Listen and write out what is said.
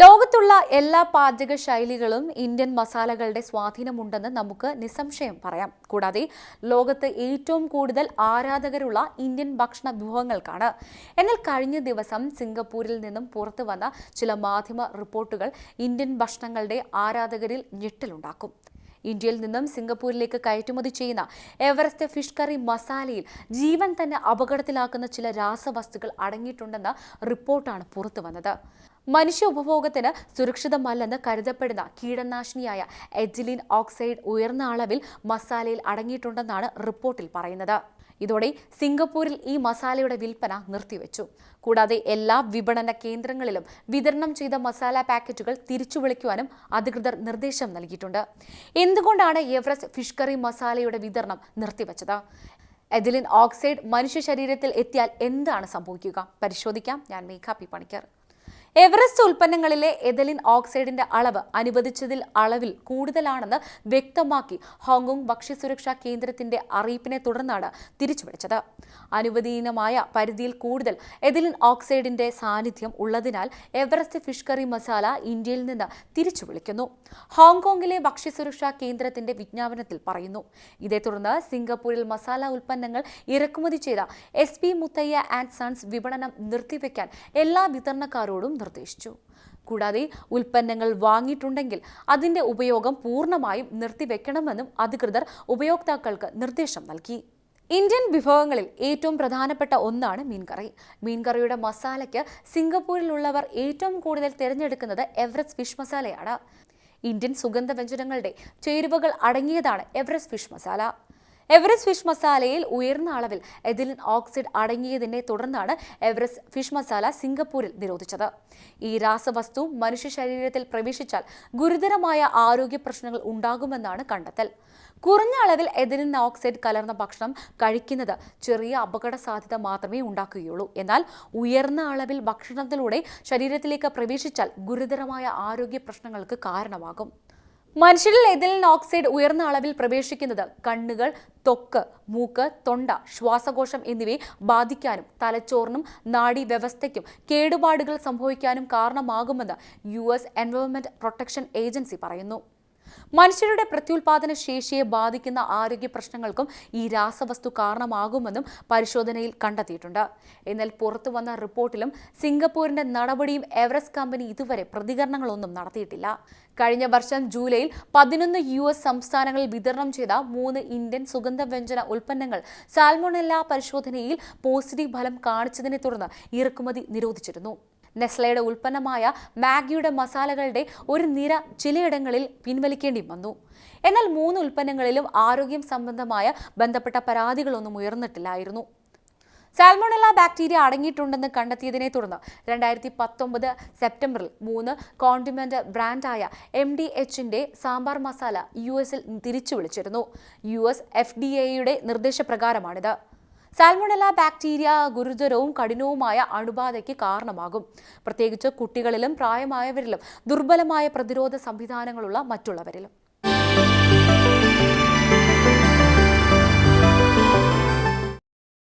ലോകത്തുള്ള എല്ലാ പാചക ശൈലികളും ഇന്ത്യൻ മസാലകളുടെ സ്വാധീനമുണ്ടെന്ന് നമുക്ക് നിസ്സംശയം പറയാം. കൂടാതെ ലോകത്ത് ഏറ്റവും കൂടുതൽ ആരാധകരുള്ള ഇന്ത്യൻ ഭക്ഷണ വിഭവങ്ങൾക്കാണ്. എന്നാൽ കഴിഞ്ഞ ദിവസം സിംഗപ്പൂരിൽ നിന്നും പുറത്തു വന്ന ചില മാധ്യമ റിപ്പോർട്ടുകൾ ഇന്ത്യൻ ഭക്ഷണങ്ങളുടെ ആരാധകരിൽ ഞെട്ടലുണ്ടാക്കും. ഇന്ത്യയിൽ നിന്നും സിംഗപ്പൂരിലേക്ക് കയറ്റുമതി ചെയ്യുന്ന എവറസ്റ്റ് ഫിഷ് കറി മസാലയിൽ ജീവൻ തന്നെ അപകടത്തിലാക്കുന്ന ചില രാസവസ്തുക്കൾ അടങ്ങിയിട്ടുണ്ടെന്ന റിപ്പോർട്ടാണ് പുറത്തു വന്നത്. മനുഷ്യ ഉപഭോഗത്തിന് സുരക്ഷിതമല്ലെന്ന് കരുതപ്പെടുന്ന കീടനാശിനിയായ എജിലിൻ ഓക്സൈഡ് ഉയർന്ന അളവിൽ മസാലയിൽ അടങ്ങിയിട്ടുണ്ടെന്നാണ് റിപ്പോർട്ടിൽ പറയുന്നത്. ഇതോടെ സിംഗപ്പൂരിൽ ഈ മസാലയുടെ വിൽപ്പന നിർത്തിവെച്ചു. കൂടാതെ എല്ലാ വിപണന കേന്ദ്രങ്ങളിലും വിതരണം ചെയ്ത മസാല പാക്കറ്റുകൾ തിരിച്ചു വിളിക്കുവാനും അധികൃതർ നിർദ്ദേശം നൽകിയിട്ടുണ്ട്. എന്തുകൊണ്ടാണ് എവറസ്റ്റ് ഫിഷ് കറി മസാലയുടെ വിതരണം നിർത്തിവെച്ചത്? എഥിലിൻ ഓക്സൈഡ് മനുഷ്യ ശരീരത്തിൽ എത്തിയാൽ എന്താണ് സംഭവിക്കുക? പരിശോധിക്കാം. ഞാൻ മേഘാ പി പണിക്കർ. എവറസ്റ്റ് ഉൽപ്പന്നങ്ങളിലെ എഥലിൻ ഓക്സൈഡിന്റെ അളവ് അനുവദിച്ചതിൽ അളവിൽ കൂടുതലാണെന്ന് വ്യക്തമാക്കി ഹോങ്കോങ് ഭക്ഷ്യസുരക്ഷാ കേന്ദ്രത്തിന്റെ അറിയിപ്പിനെ തുടർന്നാണ് തിരിച്ചുപിടിച്ചത് അനുവദനീയമായ പരിധിയിൽ കൂടുതൽ എഥലിൻ ഓക്സൈഡിന്റെ സാന്നിധ്യം ഉള്ളതിനാൽ എവറസ്റ്റ് ഫിഷ് കറി മസാല ഇന്ത്യയിൽ നിന്ന് തിരിച്ചു വിളിക്കുന്നു ഹോങ്കോങ്ങിലെ ഭക്ഷ്യസുരക്ഷാ കേന്ദ്രത്തിന്റെ വിജ്ഞാപനത്തിൽ പറയുന്നു. ഇതേ തുടർന്ന് സിംഗപ്പൂരിൽ മസാല ഉൽപ്പന്നങ്ങൾ ഇറക്കുമതി ചെയ്ത S P Muthiah and sons വിപണനം നിർത്തിവെക്കാൻ എല്ലാ വിതരണക്കാരോടും നിർദ്ദേശിച്ചു. കൂടാതെ ഉൽപ്പന്നങ്ങൾ വാങ്ങിയിട്ടുണ്ടെങ്കിൽ അതിന്റെ ഉപയോഗം പൂർണമായും നിർത്തിവെക്കണമെന്നും അധികൃതർ ഉപയോക്താക്കൾക്ക് നിർദ്ദേശം നൽകി. ഇന്ത്യൻ വിഭവങ്ങളിൽ ഏറ്റവും പ്രധാനപ്പെട്ട ഒന്നാണ് മീൻകറി. മീൻകറിയുടെ മസാലയ്ക്ക് സിംഗപ്പൂരിലുള്ളവർ ഏറ്റവും കൂടുതൽ തിരഞ്ഞെടുക്കുന്നത് എവറസ്റ്റ് ഫിഷ് മസാലയാണ്. ഇന്ത്യൻ സുഗന്ധ വ്യഞ്ജനങ്ങളുടെ ചേരുവകൾ അടങ്ങിയതാണ് Everest fish masala. Everest fish മസാലയിൽ ഉയർന്ന അളവിൽ എഥിലിൻ ഓക്സൈഡ് അടങ്ങിയതിനെ തുടർന്നാണ് എവറസ്റ്റ് ഫിഷ് മസാല സിംഗപ്പൂരിൽ നിരോധിച്ചത്. ഈ രാസവസ്തു മനുഷ്യ ശരീരത്തിൽ പ്രവേശിച്ചാൽ ഗുരുതരമായ ആരോഗ്യ പ്രശ്നങ്ങൾ ഉണ്ടാകുമെന്നാണ് കണ്ടെത്തൽ. കുറഞ്ഞ അളവിൽ എഥിലിൻ ഓക്സൈഡ് കലർന്ന ഭക്ഷണം കഴിക്കുന്നത് ചെറിയ അപകട സാധ്യത മാത്രമേ ഉണ്ടാക്കുകയുള്ളൂ. എന്നാൽ ഉയർന്ന അളവിൽ ഭക്ഷണത്തിലൂടെ ശരീരത്തിലേക്ക് പ്രവേശിച്ചാൽ ഗുരുതരമായ ആരോഗ്യ പ്രശ്നങ്ങൾക്ക് കാരണമാകും. മനുഷ്യരിൽ എഥിലിൻ ഓക്സൈഡ് ഉയർന്ന അളവിൽ പ്രവേശിക്കുന്നത് കണ്ണുകൾ തൊക്ക് മൂക്ക് തൊണ്ട ശ്വാസകോശം എന്നിവയെ ബാധിക്കാനും തലച്ചോറിനും നാഡീവ്യവസ്ഥയ്ക്കും കേടുപാടുകൾ സംഭവിക്കാനും കാരണമാകുമെന്ന് U S environment protection agency പറയുന്നു. മനുഷ്യരുടെ പ്രത്യുൽപാദന ശേഷിയെ ബാധിക്കുന്ന ആരോഗ്യ പ്രശ്നങ്ങൾക്കും ഈ രാസവസ്തു കാരണമാകുമെന്നും പരിശോധനയിൽ കണ്ടെത്തിയിട്ടുണ്ട്. എന്നാൽ പുറത്തു വന്ന റിപ്പോർട്ടിലും സിംഗപ്പൂരിന്റെ നടപടിയും എവറസ്റ്റ് കമ്പനി ഇതുവരെ പ്രതികരണങ്ങളൊന്നും നടത്തിയിട്ടില്ല. കഴിഞ്ഞ വർഷം ജൂലൈയിൽ പതിനൊന്ന് യു എസ് സംസ്ഥാനങ്ങളിൽ വിതരണം ചെയ്ത മൂന്ന് ഇന്ത്യൻ സുഗന്ധവ്യഞ്ജന ഉൽപ്പന്നങ്ങൾ സാൽമോണെല്ല പരിശോധനയിൽ പോസിറ്റീവ് ഫലം കാണിച്ചതിനെ തുടർന്ന് ഇറക്കുമതി നിരോധിച്ചിരുന്നു. നെസ്ലയുടെ ഉൽപ്പന്നമായ മാഗിയുടെ മസാലകളുടെ ഒരു നിര ചിലയിടങ്ങളിൽ പിൻവലിക്കേണ്ടി വന്നു. എന്നാൽ മൂന്ന് ഉൽപ്പന്നങ്ങളിലും ആരോഗ്യം സംബന്ധമായ ബന്ധപ്പെട്ട പരാതികളൊന്നും ഉയർന്നിട്ടില്ലായിരുന്നു. സാൽമോണല്ല ബാക്ടീരിയ അടങ്ങിയിട്ടുണ്ടെന്ന് കണ്ടെത്തിയതിനെ തുടർന്ന് രണ്ടായിരത്തി പത്തൊമ്പത് സെപ്റ്റംബറിൽ മൂന്ന് കോണ്ടിമെന്റ് ബ്രാൻഡായ എം ഡി എച്ചിന്റെ സാമ്പാർ മസാല യു എസിൽ തിരിച്ചു വിളിച്ചിരുന്നു യു എസ് എഫ് ഡി എയുടെ നിർദ്ദേശപ്രകാരമാണിത്. സാൽമോണല്ല ബാക്ടീരിയ ഗുരുതരവും കഠിനവുമായ അണുബാധയ്ക്ക് കാരണമാകും. പ്രത്യേകിച്ച് കുട്ടികളിലും പ്രായമായവരിലും ദുർബലമായ പ്രതിരോധ സംവിധാനങ്ങളുള്ള മറ്റുള്ളവരിലും.